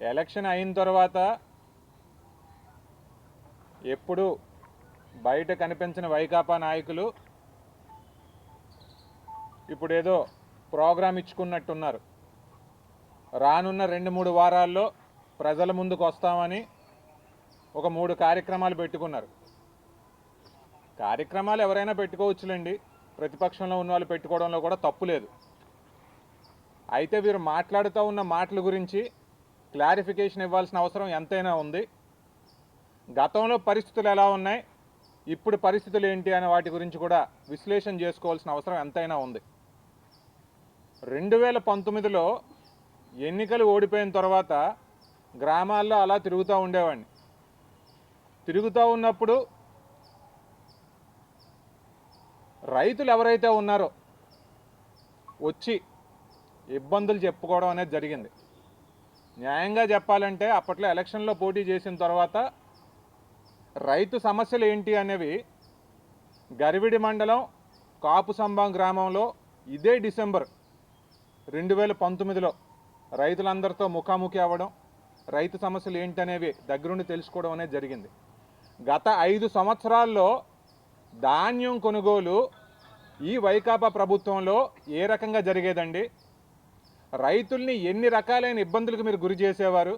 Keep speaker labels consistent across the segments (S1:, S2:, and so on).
S1: Election అయిన తర్వాత ఎప్పుడు బయట కనిపించిన వైకాపా నాయకులు ఇప్పుడు ఏదో ప్రోగ్రాం ఇచ్చుకున్నట్టున్నారు. రానున్న రెండు మూడు వారాల్లో ప్రజల ముందుకు వస్తామని ఒక మూడు కార్యక్రమాలు పెట్టుకున్నారు. కార్యక్రమాలు ఎవరైనా పెట్టుకోవచ్చులేండి. ప్రతిపక్షంలో ఉన్న వాళ్ళు పెట్టుకోవడంలో కూడా తప్పు లేదు. అయితే వీరు మాట్లాడుతూ ఉన్న మాటల గురించి క్లారిఫికేషన్ ఇవ్వాల్సిన అవసరం ఎంతైనా ఉంది. గతంలో పరిస్థితులు ఎలా ఉన్నాయి? ఇప్పుడు పరిస్థితులు ఏంటి అనే వాటి గురించి కూడా విశ్లేషణ చేసుకోవాల్సిన అవసరం ఎంతైనా ఉంది. రెండు వేల పంతొమ్మిదిలో ఎన్నికలు ఓడిపోయిన తర్వాత గ్రామాల్లో అలా తిరుగుతూ ఉండేవాడిని. తిరుగుతూ ఉన్నప్పుడు రైతులు ఎవరైతే ఉన్నారో వచ్చి ఇబ్బందులు చెప్పుకోవడం అనేది జరిగింది. న్యాయంగా చెప్పాలంటే అప్పట్లో ఎలక్షన్లో పోటీ చేసిన తర్వాత రైతు సమస్యలు ఏంటి అనేవి గరివిడి మండలం కాపు సంబం గ్రామంలో ఇదే డిసెంబర్ రెండు వేల పంతొమ్మిదిలో రైతులందరితో ముఖాముఖి అవ్వడం రైతు సమస్యలు ఏంటనేవి దగ్గరుండి తెలుసుకోవడం అనేది జరిగింది. గత ఐదు సంవత్సరాల్లో ధాన్యం కొనుగోలు ఈ వైకాపా ప్రభుత్వంలో ఏ రకంగా జరిగేదండి? రైతుల్ని ఎన్ని రకాలైన ఇబ్బందులకు మీరు గురి చేసేవారు?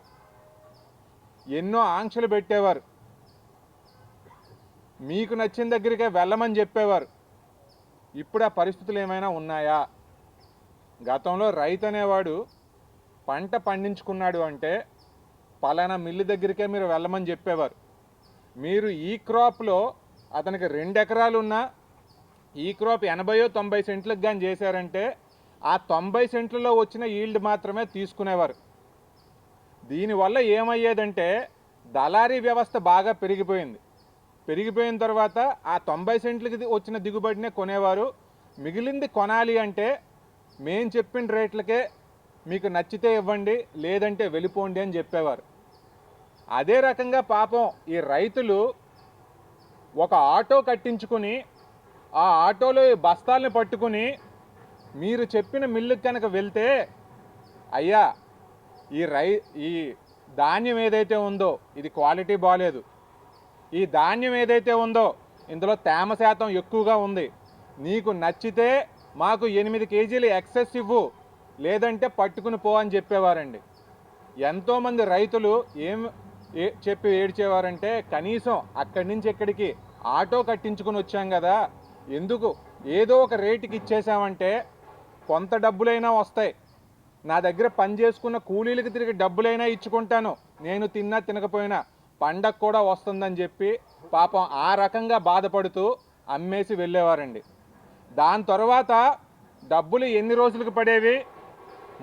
S1: ఎన్నో ఆంక్షలు పెట్టేవారు? మీకు నచ్చిన దగ్గరికే వెళ్ళమని చెప్పేవారు? ఇప్పుడు ఆ పరిస్థితులు ఏమైనా ఉన్నాయా? గతంలో రైతు అనేవాడు పంట పండించుకున్నాడు అంటే పలానా మిల్లు దగ్గరికే మీరు వెళ్ళమని చెప్పేవారు. మీరు ఈ క్రాప్లో అతనికి రెండు ఎకరాలు ఉన్నా ఈ క్రాప్ ఎనభయో తొంభై సెంట్లకు కానీ చేశారంటే ఆ తొంభై సెంట్లలో వచ్చిన ఈల్డ్ మాత్రమే తీసుకునేవారు. దీనివల్ల ఏమయ్యేదంటే దళారీ వ్యవస్థ బాగా పెరిగిపోయింది. పెరిగిపోయిన తర్వాత ఆ తొంభై సెంట్లకి వచ్చిన దిగుబడినే కొనేవారు. మిగిలింది కొనాలి అంటే మేం చెప్పిన రేట్లకే మీకు నచ్చితే ఇవ్వండి లేదంటే వెళ్ళిపోండి అని చెప్పేవారు. అదే రకంగా పాపం ఈ రైతులు ఒక ఆటో కట్టించుకుని ఆ ఆటోలో ఈ బస్తాల్ని పట్టుకుని మీరు చెప్పిన మిల్లుకి కనుక వెళ్తే అయ్యా ఈ రై ఈ ధాన్యం ఏదైతే ఉందో ఇది క్వాలిటీ బాగాలేదు ఈ ధాన్యం ఏదైతే ఉందో ఇందులో తేమ శాతం ఎక్కువగా ఉంది. నీకు నచ్చితే మాకు ఎనిమిది కేజీలు ఎక్సెస్ ఇవ్వు లేదంటే పట్టుకుని పో అని చెప్పేవారండి. ఎంతోమంది రైతులు ఏం ఏ చెప్పి ఏడ్చేవారంటే కనీసం అక్కడి నుంచి ఇక్కడికి ఆటో కట్టించుకుని వచ్చాం కదా ఎందుకు? ఏదో ఒక రేటుకి ఇచ్చేసామంటే కొంత డబ్బులైనా వస్తాయి. నా దగ్గర పని చేసుకున్న కూలీలకు తిరిగి డబ్బులైనా ఇచ్చుకుంటాను. నేను తిన్నా తినకపోయినా పండగ కూడా వస్తుందని చెప్పి పాపం ఆ రకంగా బాధపడుతూ అమ్మేసి వెళ్ళేవారండి. దాని తర్వాత డబ్బులు ఎన్ని రోజులకు పడేవి?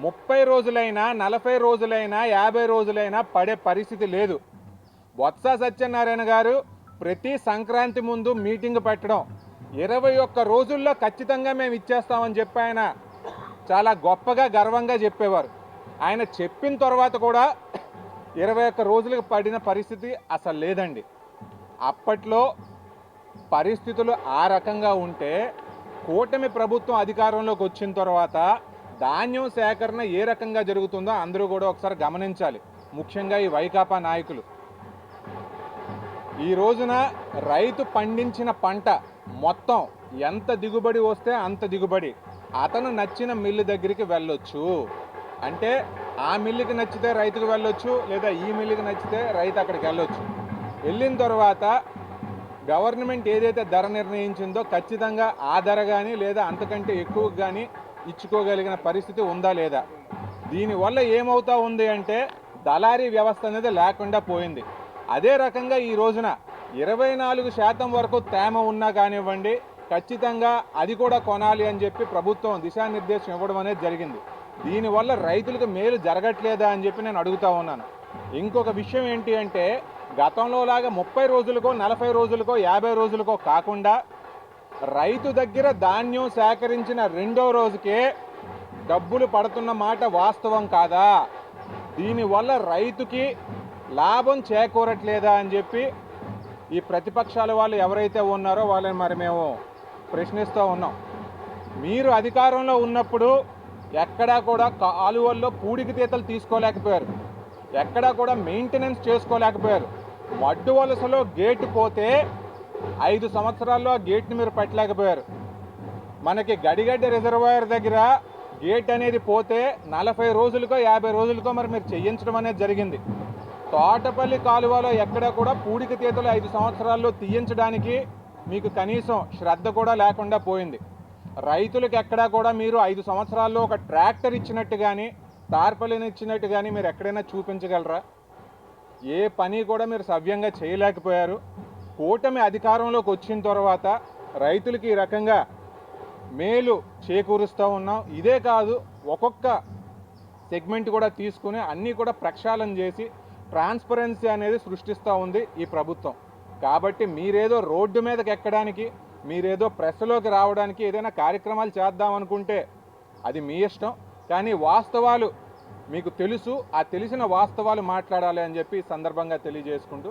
S1: ముప్పై రోజులైనా నలభై రోజులైనా యాభై రోజులైనా పడే పరిస్థితి లేదు. బొత్స సత్యనారాయణ గారు ప్రతి సంక్రాంతి ముందు మీటింగ్ పెట్టడం ఇరవై ఒక్క రోజుల్లో ఖచ్చితంగా మేము ఇచ్చేస్తామని చెప్పి ఆయన చాలా గొప్పగా గర్వంగా చెప్పేవారు. ఆయన చెప్పిన తర్వాత కూడా ఇరవై ఒక్క రోజులకు పడిన పరిస్థితి అసలు లేదండి. అప్పట్లో పరిస్థితులు ఆ రకంగా ఉంటే కూటమి ప్రభుత్వం అధికారంలోకి వచ్చిన తర్వాత ధాన్యం సేకరణ ఏ రకంగా జరుగుతుందో అందరూ కూడా ఒకసారి గమనించాలి. ముఖ్యంగా ఈ వైకాపా నాయకులు. ఈ రోజున రైతు పండించిన పంట మొత్తం ఎంత దిగుబడి వస్తే అంత దిగుబడి. అతను నచ్చిన మిల్లు దగ్గరికి వెళ్ళొచ్చు. అంటే ఆ మిల్లుకి నచ్చితే రైతుకు వెళ్ళొచ్చు లేదా ఈ మిల్లుకి నచ్చితే రైతు అక్కడికి వెళ్ళొచ్చు. వెళ్ళిన తర్వాత గవర్నమెంట్ ఏదైతే ధర నిర్ణయించిందో ఖచ్చితంగా ఆ ధర కానీ లేదా అంతకంటే ఎక్కువ కానీ ఇచ్చుకోగలిగిన పరిస్థితి ఉందా లేదా? దీనివల్ల ఏమవుతా ఉంది అంటే దళారీ వ్యవస్థ అనేది లేకుండా పోయింది. అదే రకంగా ఈ రోజున ఇరవై నాలుగు శాతం వరకు తేమ ఉన్నా కానివ్వండి ఖచ్చితంగా అది కూడా కొనాలి అని చెప్పి ప్రభుత్వం దిశానిర్దేశం ఇవ్వడం అనేది జరిగింది. దీనివల్ల రైతులకు మేలు జరగట్లేదా అని చెప్పి నేను అడుగుతా ఉన్నాను. ఇంకొక విషయం ఏంటి అంటే గతంలో లాగా ముప్పై రోజులకో నలభై రోజులకో యాభై రోజులకో కాకుండా రైతు దగ్గర ధాన్యం సేకరించిన రెండో రోజుకే డబ్బులు పడుతున్న మాట వాస్తవం కాదా? దీనివల్ల రైతుకి లాభం చేకూరట్లేదా అని చెప్పి ఈ ప్రతిపక్షాల వాళ్ళు ఎవరైతే ఉన్నారో వాళ్ళని మరి మేము ప్రశ్నిస్తూ ఉన్నాం. మీరు అధికారంలో ఉన్నప్పుడు ఎక్కడా కూడా కాలువల్లో పూడికి తీతలు తీసుకోలేకపోయారు. ఎక్కడా కూడా మెయింటెనెన్స్ చేసుకోలేకపోయారు. మడ్డు వలసలో గేటు పోతే ఐదు సంవత్సరాల్లో ఆ గేట్ని మీరు పెట్టలేకపోయారు. మనకి గడిగడ్డ రిజర్వాయర్ దగ్గర గేట్ అనేది పోతే నలభై రోజులకో యాభై రోజులకో మరి మీరు చేయించడం అనేది జరిగింది. తోటపల్లి కాలువలో ఎక్కడ కూడా పూడిక తీతలు ఐదు సంవత్సరాల్లో తీయించడానికి మీకు కనీసం శ్రద్ధ కూడా లేకుండా పోయింది. రైతులకు ఎక్కడా కూడా మీరు ఐదు సంవత్సరాల్లో ఒక ట్రాక్టర్ ఇచ్చినట్టు కానీ తార్పలిని ఇచ్చినట్టు కానీ మీరు ఎక్కడైనా చూపించగలరా? ఏ పని కూడా మీరు సవ్యంగా చేయలేకపోయారు. కూటమి అధికారంలోకి వచ్చిన తర్వాత రైతులకి ఈ రకంగా మేలు చేకూరుస్తూ ఉన్నాం. ఇదే కాదు ఒక్కొక్క సెగ్మెంట్ కూడా తీసుకుని అన్నీ కూడా ప్రక్షాళన చేసి ట్రాన్స్పరెన్సీ అనేది సృష్టిస్తూ ఉంది ఈ ప్రభుత్వం. కాబట్టి మీరేదో రోడ్డు మీదకి ఎక్కడానికి మీరేదో ప్రెస్లోకి రావడానికి ఏదైనా కార్యక్రమాలు చేద్దామనుకుంటే అది మీ ఇష్టం. కానీ వాస్తవాలు మీకు తెలుసు ఆ తెలిసిన వాస్తవాలు మాట్లాడాలి అని చెప్పి సందర్భంగా తెలియజేసుకుంటూ